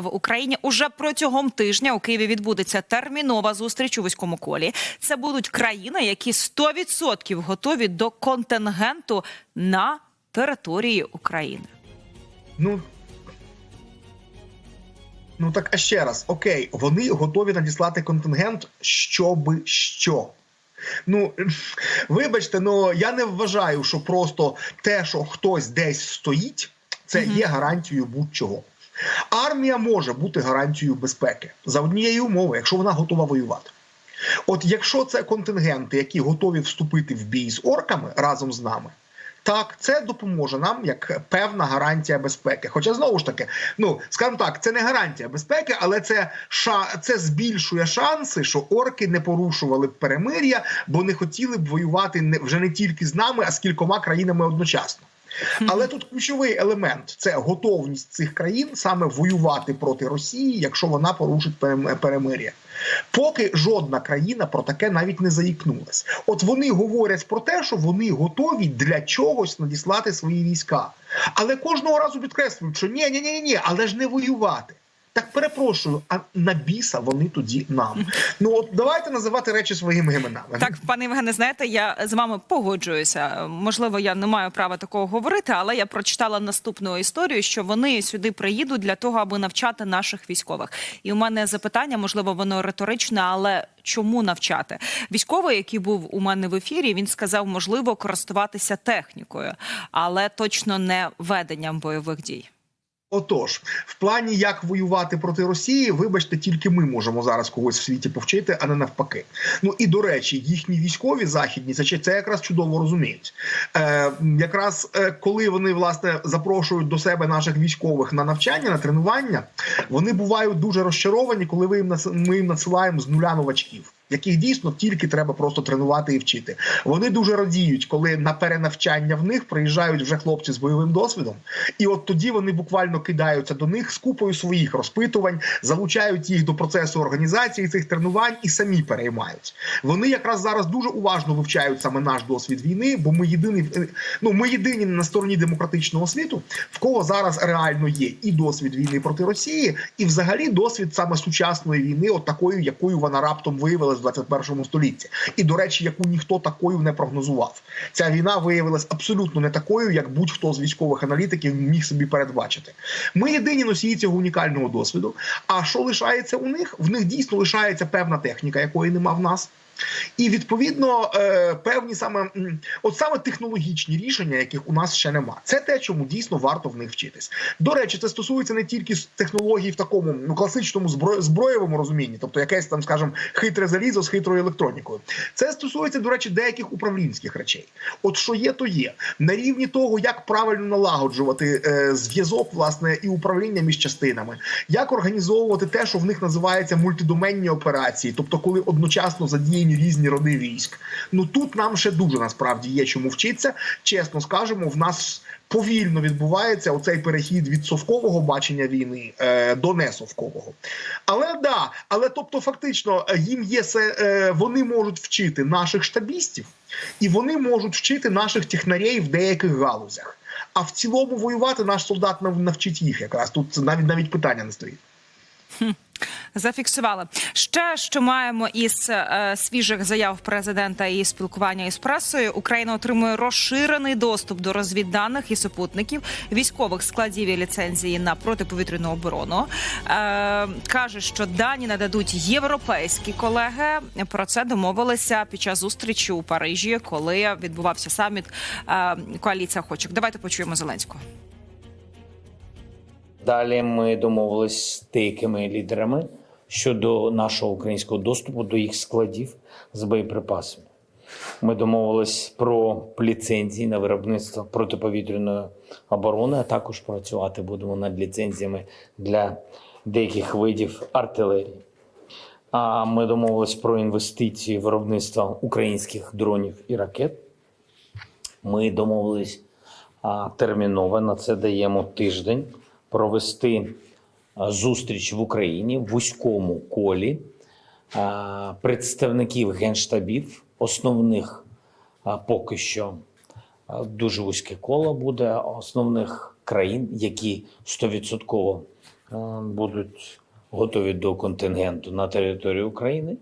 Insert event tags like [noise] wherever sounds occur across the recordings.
В Україні уже протягом тижня у Києві відбудеться термінова зустріч у вузькому колі. Це будуть країни, які 100% готові до контингенту на території України. Ну. Ну так а ще раз, окей, вони готові надіслати контингент, щоби що. Ну, вибачте, ну я не вважаю, що просто те, що хтось десь стоїть, це Мгм. є гарантією будь-чого. Армія може бути гарантією безпеки за однієї умови, якщо вона готова воювати. От якщо це контингенти, які готові вступити в бій з орками разом з нами, так, це допоможе нам як певна гарантія безпеки. Хоча знову ж таки, ну скажімо так, це не гарантія безпеки, але це ша це збільшує шанси, що орки не порушували б перемир'я, бо не хотіли б воювати не вже не тільки з нами, а з кількома країнами одночасно. Але тут ключовий елемент це готовність цих країн саме воювати проти Росії, якщо вона порушить перем- перемир'я. Поки жодна країна про таке навіть не заїкнулась. От вони говорять про те, що вони готові для чогось надіслати свої війська. Але кожного разу підкреслюють, що ні, ні, ні, ні, але ж не воювати. Так перепрошую, а на біса вони тоді нам. Ну от давайте називати речі своїми іменами. Так, пане Євгене, знаєте, я з вами погоджуюся. Можливо, я не маю права такого говорити, але я прочитала наступну історію, що вони сюди приїдуть для того, аби навчати наших військових. І у мене запитання, можливо, воно риторичне, але чому навчати? Військовий, який був у мене в ефірі, він сказав, можливо, користуватися технікою, але точно не веденням бойових дій. Отож, в плані як воювати проти Росії, вибачте, тільки ми можемо зараз когось в світі повчити, а не навпаки. Ну і до речі, їхні військові західні це, це якраз чудово розуміють. Е, якраз е, коли вони власне запрошують до себе наших військових на навчання, на тренування, вони бувають дуже розчаровані, коли ви їм ми їм надсилаємо з нуля новачків. Яких дійсно тільки треба просто тренувати і вчити. Вони дуже радіють, коли на перенавчання в них приїжджають вже хлопці з бойовим досвідом, і от тоді вони буквально кидаються до них з купою своїх розпитувань, залучають їх до процесу організації цих тренувань і самі переймають. Вони якраз зараз дуже уважно вивчають саме наш досвід війни, бо ми єдині, ну ми єдині на стороні демократичного світу, в кого зараз реально є і досвід війни проти Росії, і взагалі досвід саме сучасної війни, от такою, якою вона раптом виявилась в 21 столітті. І до речі, яку ніхто такою не прогнозував. Ця війна виявилась абсолютно не такою, як будь-хто з військових аналітиків міг собі передбачити. Ми єдині носії цього унікального досвіду. А що лишається у них? В них дійсно лишається певна техніка, якої нема в нас. І відповідно е, певні саме от саме технологічні рішення, яких у нас ще нема. Це те, чому дійсно варто в них вчитись. До речі, це стосується не тільки технологій в такому ну класичному збро... зброєвому розумінні, тобто якесь там, скажімо, хитре залізо з хитрою електронікою. Це стосується, до речі, деяких управлінських речей. От що є, то є на рівні того, як правильно налагоджувати е, зв'язок власне і управління між частинами, як організовувати те, що в них називається мультидоменні операції, тобто коли одночасно задіяні різні роди військ. Ну тут нам ще дуже насправді є чому вчитися. Чесно скажемо, в нас. Повільно відбувається оцей перехід від совкового бачення війни е, до несовкового. Але да, але тобто, фактично, е, їм є се, е, вони можуть вчити наших штабістів, і вони можуть вчити наших технарів в деяких галузях. А в цілому воювати наш солдат навчить їх якраз. Тут навіть навіть питання не стоїть. Зафіксували ще, що маємо із е, свіжих заяв президента і спілкування із пресою. Україна отримує розширений доступ до розвідданих і супутників військових складів і ліцензії на протиповітряну оборону. Е, каже, що дані нададуть європейські колеги. Про це домовилися під час зустрічі у Парижі, коли відбувався саміт е, коаліція охочих. Давайте почуємо Зеленського. Далі ми домовились з деякими лідерами щодо нашого українського доступу до їх складів з боєприпасами. Ми домовились про ліцензії на виробництво протиповітряної оборони, а також працювати будемо над ліцензіями для деяких видів артилерії. А ми домовились про інвестиції в виробництво українських дронів і ракет. Ми домовились терміново на це даємо тиждень провести зустріч в Україні в вузькому колі представників генштабів, основних поки що дуже вузьке коло буде основних країн, які 100% е, будуть готові до контингенту на території України.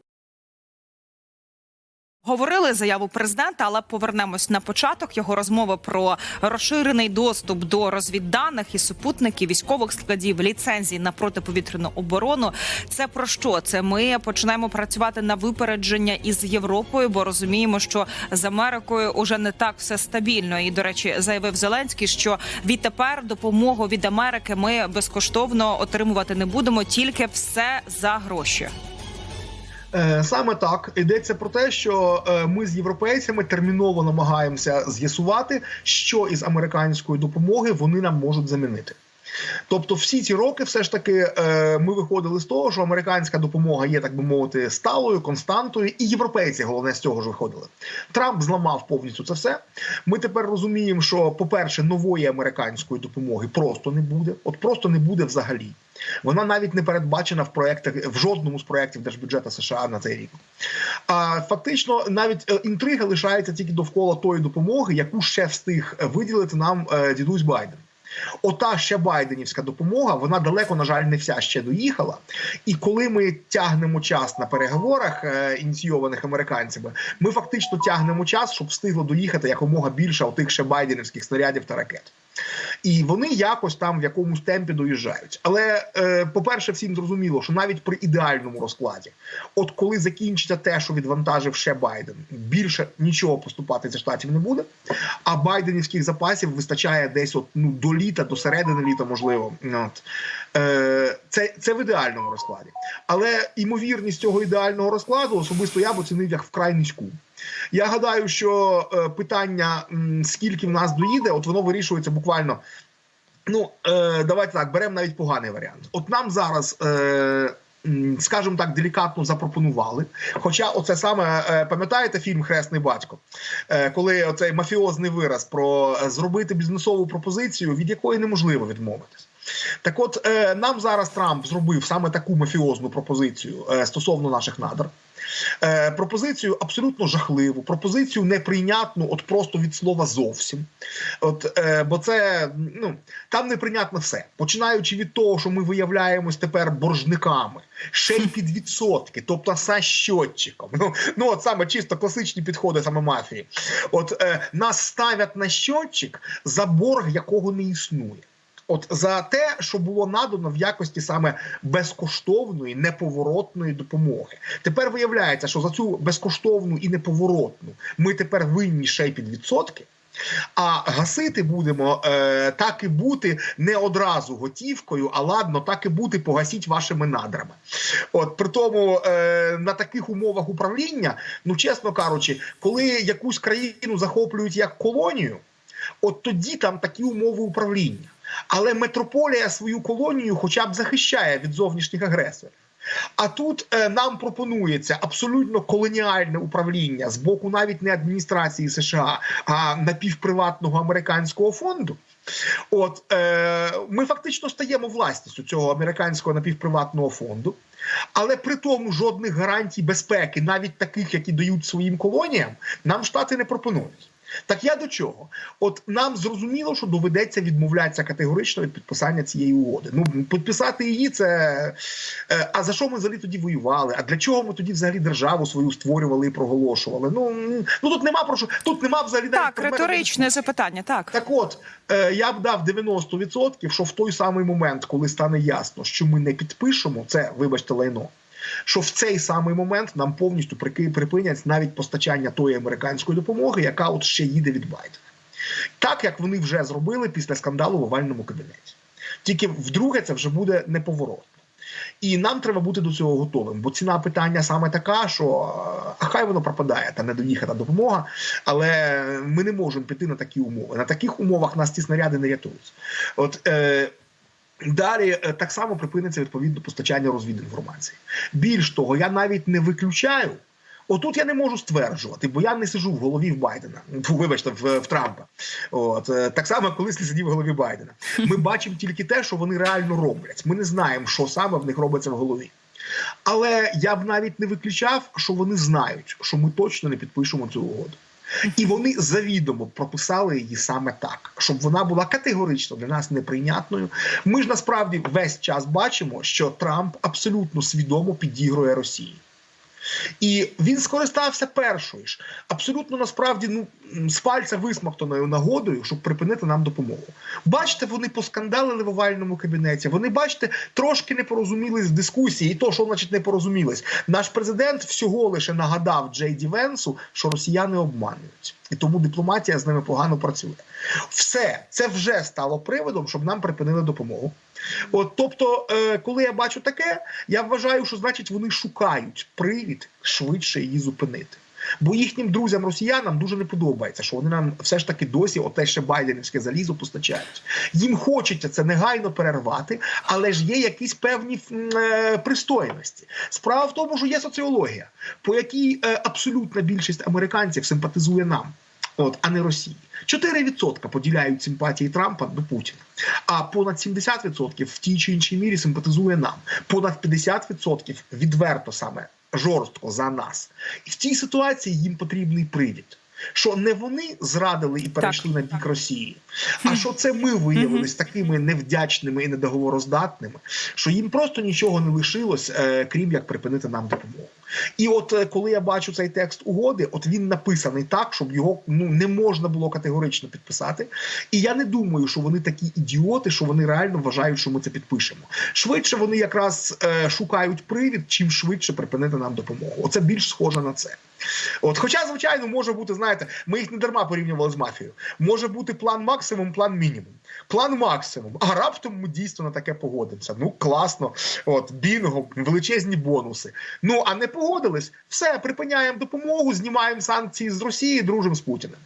Говорили заяву президента, але повернемось на початок його розмови про розширений доступ до розвідданих і супутників військових складів ліцензій на протиповітряну оборону. Це про що? Це ми починаємо працювати на випередження із Європою, бо розуміємо, що з Америкою уже не так все стабільно. І до речі, заявив Зеленський, що відтепер допомогу від Америки ми безкоштовно отримувати не будемо, тільки все за гроші. Е, Саме так йдеться про те, що е, ми з європейцями терміново намагаємося з'ясувати, що із американської допомоги вони нам можуть замінити. Тобто, всі ці роки, все ж таки, е, ми виходили з того, що американська допомога є, так би мовити, сталою, константою, і європейці головне з цього ж виходили. Трамп зламав повністю це все. Ми тепер розуміємо, що, по-перше, нової американської допомоги просто не буде, от просто не буде взагалі. Вона навіть не передбачена в проектах в жодному з проєктів держбюджету США на цей рік. А фактично, навіть е, інтрига лишається тільки довкола тої допомоги, яку ще встиг виділити нам е, дідусь Байден. Ота ще байденівська допомога, вона далеко, на жаль, не вся ще доїхала. І коли ми тягнемо час на переговорах, е, ініційованих американцями, ми фактично тягнемо час, щоб встигло доїхати якомога більше отих ще байденівських снарядів та ракет. І вони якось там в якомусь темпі доїжджають. Але, е, по-перше, всім зрозуміло, що навіть при ідеальному розкладі, от коли закінчиться те, що відвантажив ще Байден, більше нічого поступати зі штатів не буде. А байденівських запасів вистачає десь от ну до літа, до середини літа, можливо. От. Е, це, це в ідеальному розкладі. Але імовірність цього ідеального розкладу особисто я б оцінив як вкрай низьку. Я гадаю, що е, питання, скільки в нас доїде, от воно вирішується буквально. Ну, е, давайте так, беремо навіть поганий варіант. От нам зараз. Е, Скажімо так, делікатно запропонували. Хоча, оце саме пам'ятаєте фільм Хресний батько, коли оцей мафіозний вираз про зробити бізнесову пропозицію, від якої неможливо відмовитись. Так, от е, нам зараз Трамп зробив саме таку мафіозну пропозицію е, стосовно наших надр. Е, пропозицію абсолютно жахливу, пропозицію неприйнятну, от просто від слова зовсім. От, бо це ну там неприйнятно все. Починаючи від того, що ми виявляємось тепер боржниками, ще й під відсотки, тобто за щотчиком. Ну, ну от саме чисто класичні підходи саме мафії. От е, нас ставлять на щотчик за борг, якого не існує. От за те, що було надано в якості саме безкоштовної неповоротної допомоги, тепер виявляється, що за цю безкоштовну і неповоротну ми тепер винні ще й під відсотки. А гасити будемо е, так і бути не одразу готівкою, а ладно, так і бути погасіть вашими надрами. От при тому е, на таких умовах управління, ну чесно кажучи, коли якусь країну захоплюють як колонію, от тоді там такі умови управління. Але метрополія свою колонію хоча б захищає від зовнішніх агресорів. А тут е, нам пропонується абсолютно колоніальне управління з боку навіть не адміністрації США, а напівприватного американського фонду. От е, ми фактично стаємо власністю цього американського напівприватного фонду, але при тому жодних гарантій безпеки, навіть таких, які дають своїм колоніям, нам штати не пропонують. Так я до чого? От нам зрозуміло, що доведеться відмовлятися категорично від підписання цієї угоди. Ну підписати її це. е, А за що ми взагалі тоді воювали? А для чого ми тоді взагалі державу свою створювали і проголошували? Ну ну тут нема про що тут нема взагалі Так, предмету риторичне запитання. Так Так от е, я б дав 90%, що в той самий момент, коли стане ясно, що ми не підпишемо це, вибачте, лайно. Що в цей самий момент нам повністю припинять навіть постачання тої американської допомоги, яка от ще їде від Байдена, так як вони вже зробили після скандалу в овальному кабінеті. Тільки вдруге це вже буде неповоротно. І нам треба бути до цього готовим, бо ціна питання саме така, що е, хай воно пропадає та не доїхана допомога, але ми не можемо піти на такі умови. На таких умовах нас ці снаряди не рятують. От е, Далі е, так само припиниться відповідно постачання розвідінформації. Більш того, я навіть не виключаю. Отут я не можу стверджувати, бо я не сижу в голові в Байдена. [laughs] Вибачте, в, в Трампа. От е, так само, колись не сидів в голові Байдена. Ми [laughs] бачимо тільки те, що вони реально роблять. Ми не знаємо, що саме в них робиться в голові. Але я б навіть не виключав, що вони знають, що ми точно не підпишемо цю угоду. І вони завідомо прописали її саме так, щоб вона була категорично для нас неприйнятною. Ми ж насправді весь час бачимо, що Трамп абсолютно свідомо підігрує Росії. І він скористався першою ж, абсолютно насправді ну з пальця висмактаною нагодою, щоб припинити нам допомогу. Бачите, вони поскандалили в овальному кабінеті. Вони, бачите, трошки не порозумілись в дискусії. І то, що значить не порозумілись, наш президент всього лише нагадав Джей Ді Венсу, що росіяни обманюють, і тому дипломатія з ними погано працює. Все це вже стало приводом, щоб нам припинили допомогу. От, тобто, е, коли я бачу таке, я вважаю, що значить вони шукають привід швидше її зупинити. Бо їхнім друзям росіянам дуже не подобається, що вони нам все ж таки досі оте ще байденівське залізо постачають. Їм хочеться це негайно перервати, але ж є якісь певні е, пристойності. Справа в тому, що є соціологія, по якій е, абсолютна більшість американців симпатизує нам. От, а не Росії. 4% поділяють симпатії Трампа до Путіна, а понад 70% в тій чи іншій мірі симпатизує нам. Понад 50% відверто саме жорстко за нас. І в цій ситуації їм потрібний привід. Що не вони зрадили і перейшли на бік Росії, а що це ми виявились такими невдячними і недоговороздатними, що їм просто нічого не лишилось, е, крім як припинити нам допомогу. І от е, коли я бачу цей текст угоди, от він написаний так, щоб його ну не можна було категорично підписати. І я не думаю, що вони такі ідіоти, що вони реально вважають, що ми це підпишемо. Швидше вони якраз е, шукають привід, чим швидше припинити нам допомогу. Оце більш схоже на це. От, хоча, звичайно, може бути, знаєте, ми їх не дарма порівнювали з мафією. Може бути план максимум, план мінімум. План максимум. А раптом ми дійсно на таке погодимося. Ну класно, от бінго, величезні бонуси. Ну а не погодились, все припиняємо допомогу, знімаємо санкції з Росії, дружимо з Путіним.